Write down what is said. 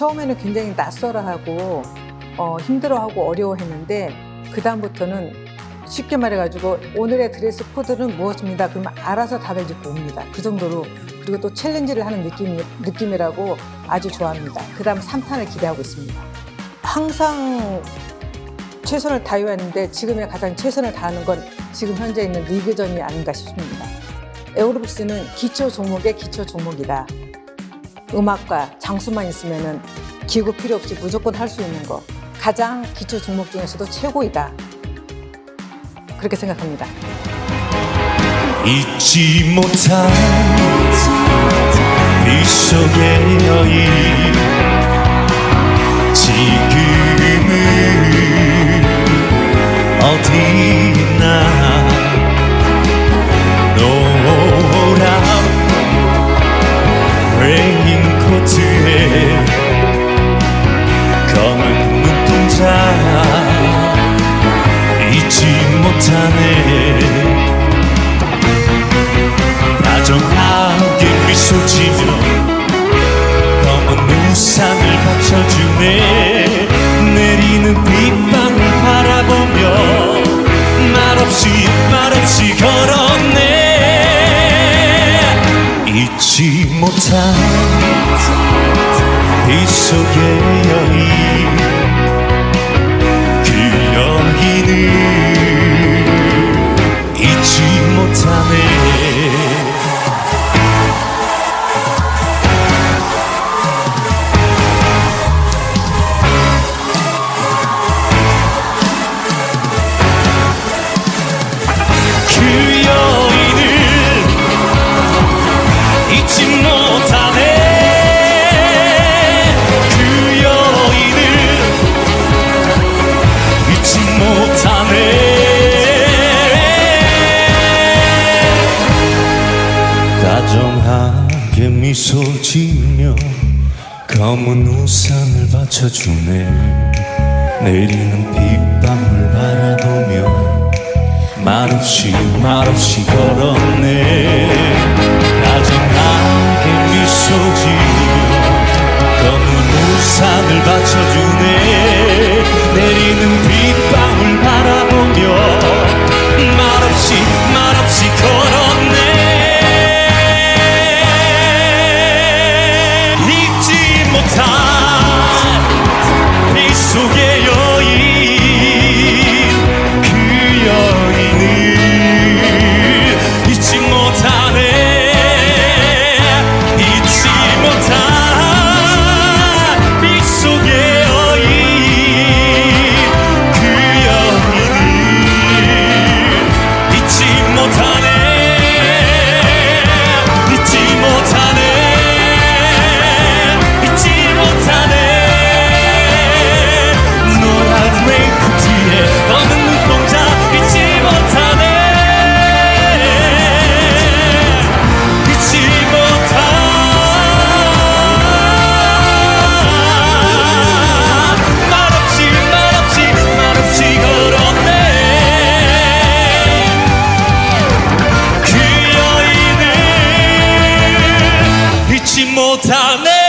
처음에는 굉장히 낯설어하고 어, 힘들어하고 어려워했는데 그 다음부터는 쉽게 말해가지고 오늘의 드레스 코드는 무엇입니다. 그러면 알아서 답을 짓고 옵니다. 그 정도로 그리고 또 챌린지를 하는 느낌이, 느낌이라고 아주 좋아합니다. 그 다음 3탄을 기대하고 있습니다. 항상 최선을 다해왔는데 지금의 가장 최선을 다하는 건 지금 현재 있는 리그전이 아닌가 싶습니다. 에어로빅스는 기초 종목의 기초 종목이다. 음악과 장수만 있으면은 기구 필요 없이 무조건 할 수 있는 거. 가장 기초 종목 중에서도 최고이다. 그렇게 생각합니다. 잊지 못한 이 속의 여인 지금은 어디 있나 못하네 다정하게 미소 지며 검은 우산을 받쳐주네. 내리는 빗방울 바라보며 말없이 말없이 걸었네. 잊지 못한 이 속의 여인 잊 다정하게 미소 지며 검은 우산을 받쳐주네. 내리는 빗방울 바라보며 말없이 말없이 걸었네 못하네